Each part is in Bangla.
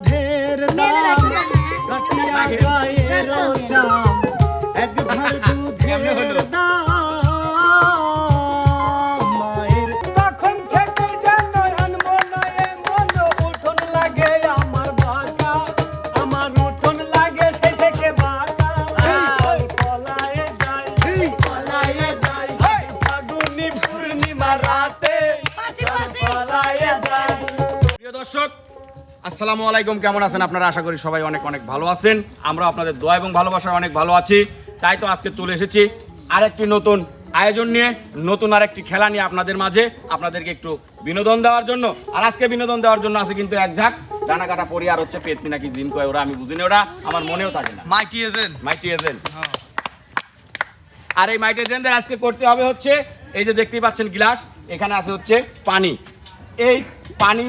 ঢের দাম কাটিয়া গায়ের চাম এক ধার দুধের দাম। মায়ের তখন থেকে যেন উঠোন লাগে আমার বাঁকা আমার উঠোন লাগে সে থেকে ওই পলায়ে যায় পলায়ে ওই ফাগুনি পূর্ণিমা রাতে পলায়ে যায়। প্রিয় দর্শক আসসালামু আলাইকুম কেমন আছেন? আপনারা আশা করি সবাই অনেক অনেক ভালো আছেন। আমরা আপনাদের দোয়া এবং ভালোবাসায় অনেক ভালো আছি। তাই তো আজকে চলে এসেছি আরেকটি নতুন আয়োজন নিয়ে নতুন আরেকটি খেলা নিয়ে আপনাদের মাঝে। আপনাদেরকে একটু বিনোদন দেওয়ার জন্য। আর আজকে বিনোদন দেওয়ার জন্য আছে কিন্তু এক ঝাঁক। ডানা কাটা পরি আর হচ্ছে পেতনি নাকি জিন কয় ওরা আমি বুঝিনি ওরা আমার মনেও থাকে না। মাইটি এজেন্ট মাইটি এজেন্ট আর এই মাইটি এজেন্টদের আজকে করতে হবে হচ্ছে এই যে দেখতেই পাচ্ছেন গ্লাস এখানে আছে হচ্ছে পানি। এই পানি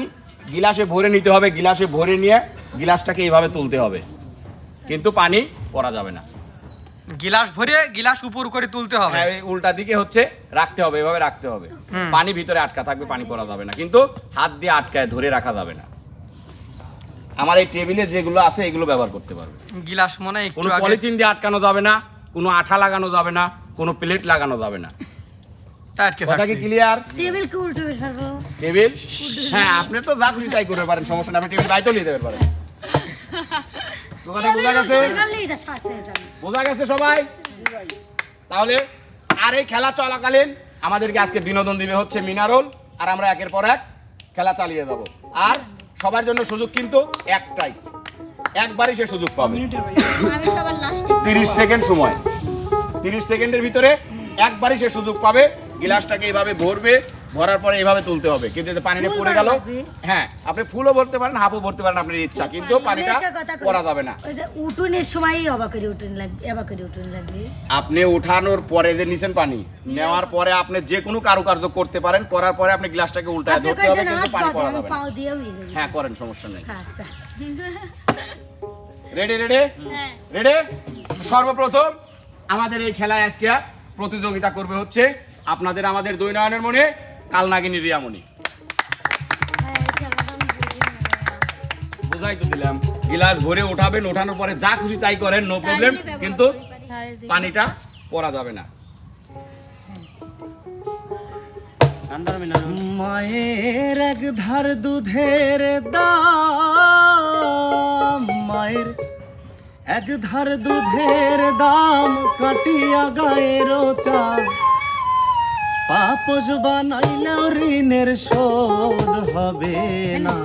গিলাসে ভরে নিতে হবে গিলাসে ভরে নিয়ে গিলাসটাকে এইভাবে তুলতে হবে। কিন্তু পানি পড়া যাবে না। গিলাস ভরে গিলাস উপর করে তুলতে হবে। হ্যাঁ, উল্টা দিকে হচ্ছে রাখতে হবে এভাবে রাখতে হবে। পানি ভিতরে আটকা থাকবে পানি পড়া যাবে না। কিন্তু হাত দিয়ে আটকায় ধরে রাখা যাবে না। আমার এই টেবিলে যেগুলো আছে এগুলো ব্যবহার করতে পারবে। গিলাস মনে হয় কোনো পলিথিন দিয়ে আটকানো যাবে না কোনো আঠা লাগানো যাবে না কোনো প্লেট লাগানো যাবে না। তা আটকে কথা কি থাকবে। ক্লিয়ার টেবিল কে উল্টো ফেলব। টেবিল হ্যাঁ আপনি তো যা খুশি তাই করতে পারেন সমস্যা নেই আপনি টেবিল পারেন। বোঝা গেছে? এটা সাথে যাবে বোঝা গেছে সবাই? তাহলে আর এই খেলা চলাকালীন আমাদেরকে আজকে বিনোদন দিবে হচ্ছে মিনারোল আর আমরা একের পর এক খেলা চালিয়ে যাব। আর সবার জন্য সুযোগ কিন্তু একটাই। একবারই সে সুযোগ পাবে। আমি সবার লাস্টে তিরিশ সেকেন্ড সময়। তিরিশ সেকেন্ডের ভিতরে একবারই সে সুযোগ পাবে। গিলাসটাকে এইভাবে ভরবে ভরার পরে এইভাবে তুলতে হবে। কিন্তু যদি পানিটা ফুল পড়ে গেল। হ্যাঁ আপনি ফুলও ভরতে পারেন হাফও ভরতে পারেন আপনার ইচ্ছা কিন্তু পানিটা। করা। যাবে না। ওই যে উঠোনের সময়ই অবাক করে উঠোন লাগবে অবাক করে উঠোন লাগবে। আপনি উঠানোর পরে যে নিছেন পানি নেওয়ার পরে আপনি যে কোনো কারুকার্য করতে পারেন করার পরে আপনি গ্লাসটাকে উল্টায় ধরতে হবে কিন্তু পানি পড়া যাবে করি। হ্যাঁ করেন সমস্যা নেই। আচ্ছা। রেডি রেডি রেডি সর্বপ্রথম আমাদের এই খেলায় আজকে প্রতিযোগিতা করবে হচ্ছে আপনাদের আমাদের দুই নয়নের মনে কালনাগিনী রিয়ামণি। বুঝাই তো দিলাম গিলাস ভরে উঠাবেন ওঠানোর পরে যা খুশি তাই করেন নো প্রবলেম কিন্তু পানিটা পড়া যাবে না। মায়ের এক ধার দুধের দাম মায়ের এক ধার দুধের দাম কাটিয়া গায়ের চাম পাপস বানাইলেও ঋণের শোধ হবে না।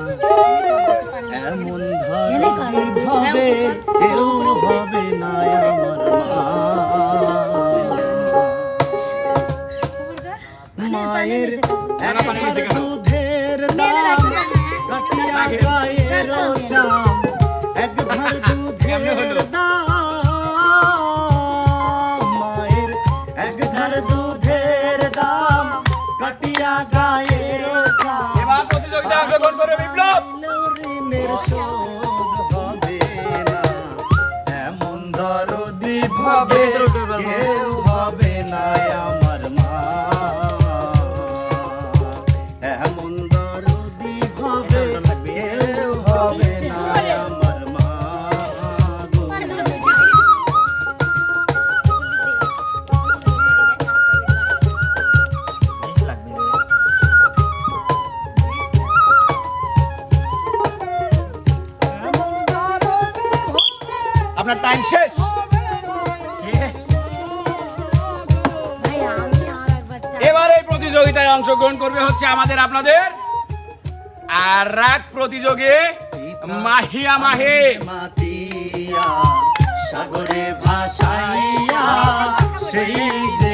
এমন ধরতি ভাবে কেউ হবে না আমার মায়ের ধার? দুধের দাম কাটিয়া গায়ের চাম। এক ধার কেমনে দুধের দরদি ভাবে কেউ হবে না আপনার টাইম শেষ। এবার এই প্রতিযোগিতায় অংশগ্রহণ করবে হচ্ছে আমাদের আপনাদের আর রাগ প্রতিযোগী মাহিয়া মাহে মাতিয়া সাগরে ভাসাইয়া সেই যে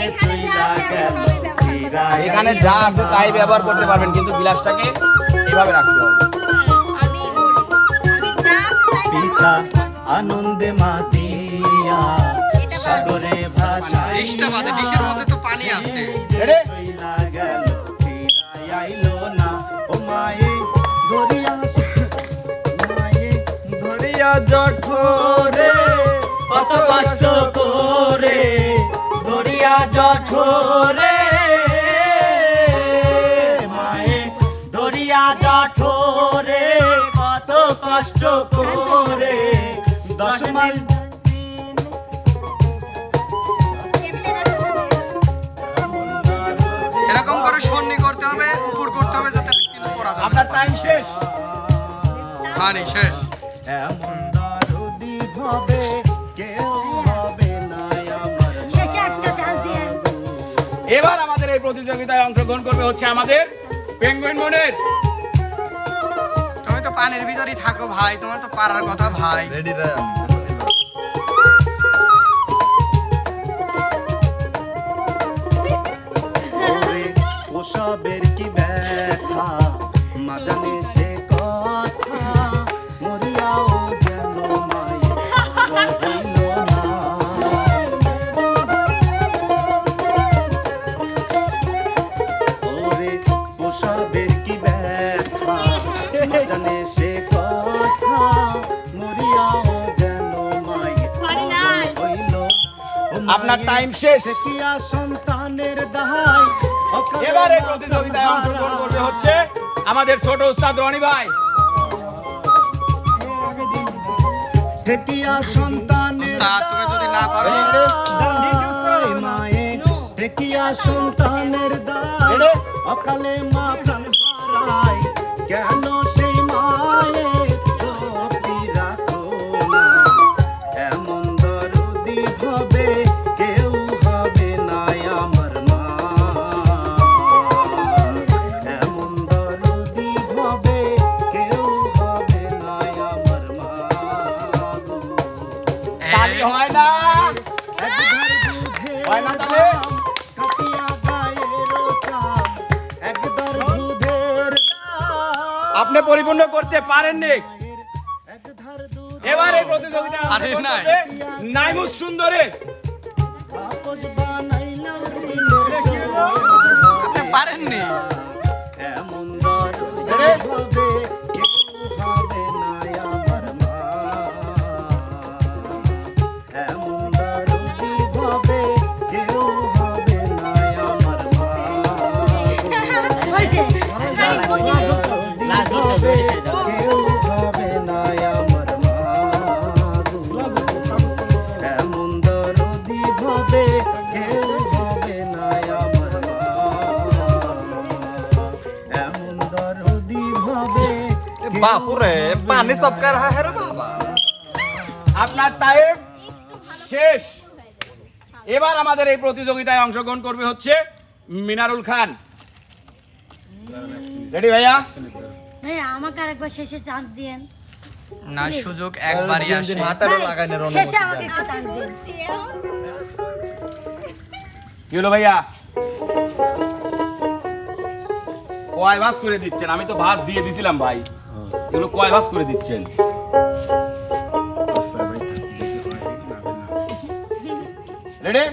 এখানে যা আছে তাই ব্যবহার করতে পারবেন কিন্তু গিলাসটাকে এভাবে রাখতে হবে পিতা। আনন্দে মাতিয়া সাগরে ডিশটা বাদে ডিশের মধ্যে তো পানি আছে। না। ও মায়ে ধরিয়া মায়ে ধরিয়া জঠরে কত কষ্ট করে ধরিয়া জঠরে। মায়ে ধরিয়া জঠরে কত কষ্ট কষ্ট করে দশ মাইল এরকম করে সন্নি করতে হবে উপর করতে হবে যাতে কিন্তু যাবে আপনার টাইম শেষ। পানি শেষ। এমন দরদি হবে কেউ হবে না আমার শেষে একটা চান্স দিয়ে এবার আমাদের এই প্রতিযোগিতায় অংশগ্রহণ করবে হচ্ছে আমাদের পেঙ্গুইন মনের। পানির ভিতরেই থাকো ভাই তোমার তো পারার কথা ভাই। ওরে শেষ। সন্তানের দাহাই এবার প্রতিযোগিতায় অংশগ্রহণ করবে হচ্ছে আমাদের ছোট উস্তাদ রনি ভাই। সন্তানের উস্তাদ, তুমি যদি না পারো- মায়ে। সন্তানের দায় অকালে মা প্রাণ হারায় কেন পারেননি। এবারে এই প্রতিযোগিতা নাইমুস সুন্দরী। বাপুরে পানি সবকা রাহা है বাবা। আপনার টাইম শেষ। এবার আমাদের এই প্রতিযোগিতায় অংশগ্রহণ করবে হচ্ছে মিনারুল খান। রেডি ভাইয়া? হ্যাঁ আমাকে আরেকবার শেষে চান্স দিয়েন। না সুযোগ একবারই আসে। শেষে আমাকে একটু চান্স দিন। কি হলো ভাইয়া? কয় ভাস করে দিচ্ছেন? আমি তো ভাস দিয়ে দিছিলাম ভাই। এগুলো কয় ভাস করে দিচ্ছেন? রেডি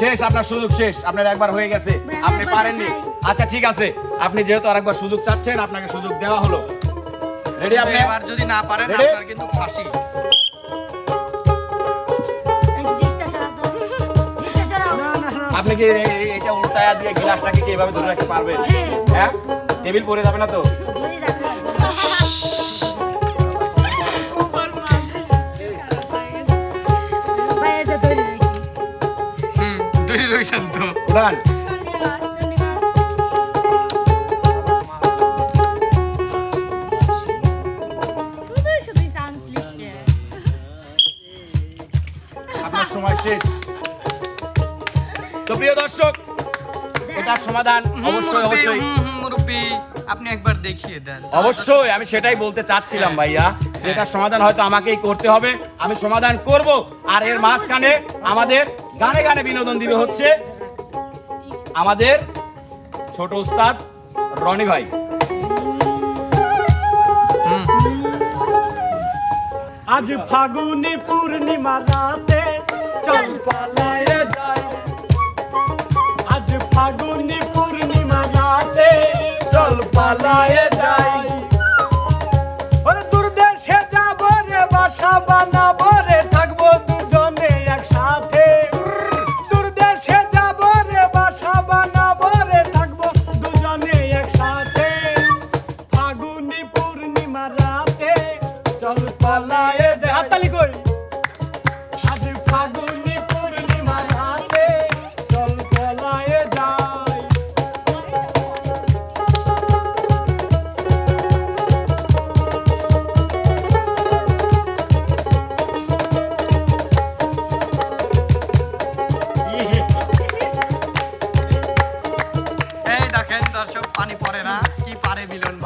শেষ আপনার সুযোগ শেষ। আপনার একবার হয়ে গেছে। আপনি পারেননি। আচ্ছা ঠিক আছে। আপনি যেহেতু আরেকবার সুযোগ চাচ্ছেন আপনাকে সুযোগ দেওয়া হলো। রেডি আপনি? এবার যদি না পারেন? আপনার কিন্তু ফাঁসি। আপনি কি এটা উল্টায়া দিয়ে গ্লাসটাকে কি এভাবে ধরে রাখতে পারবেন? হ্যাঁ। টেবিল পরে যাবে না তো? ধরে প্রিয় দর্শক এটার সমাধান অবশ্যই অবশ্যই। মুরব্বী আপনি একবার দেখিয়ে দেন। অবশ্যই আমি সেটাই বলতে চাচ্ছিলাম ভাইয়া যে এটার সমাধান হয়তো আমাকেই করতে হবে আমি সমাধান করব। আর এর মাঝখানে আমাদের গানে গানে বিনোদন দিবে হচ্ছে আমাদের ছোট উস্তাদ রনি ভাই। আজ ফাগুনি পূর্ণিমা রাতে চল পালায়ে যাই। আজ ফাগুনি পূর্ণিমা রাতে চল পালায়ে যাই। ওরে দূর দেশে যাব রে, বাসা বানাব রে, থাকব দুজনে একসাথে। বাসা দুজনে একসাথে। পূর্ণিমা রাতে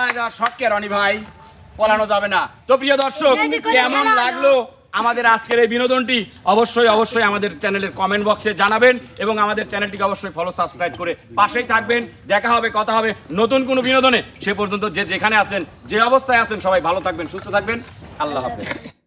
পলায় যাওয়ার শখকে রনি ভাই। পলানো যাবে না। তো প্রিয় দর্শক কেমন লাগল আমাদের আজকের এই বিনোদনটি? অবশ্যই অবশ্যই আমাদের চ্যানেলের কমেন্ট বক্সে জানাবেন এবং আমাদের চ্যানেলটিকে অবশ্যই ফলো সাবস্ক্রাইব করে পাশেই থাকবেন। দেখা হবে কথা হবে। নতুন কোনো বিনোদনে সে পর্যন্ত যে যেখানে আছেন যে অবস্থায় আছেন সবাই ভালো থাকবেন সুস্থ থাকবেন। আল্লাহ হাফেজ।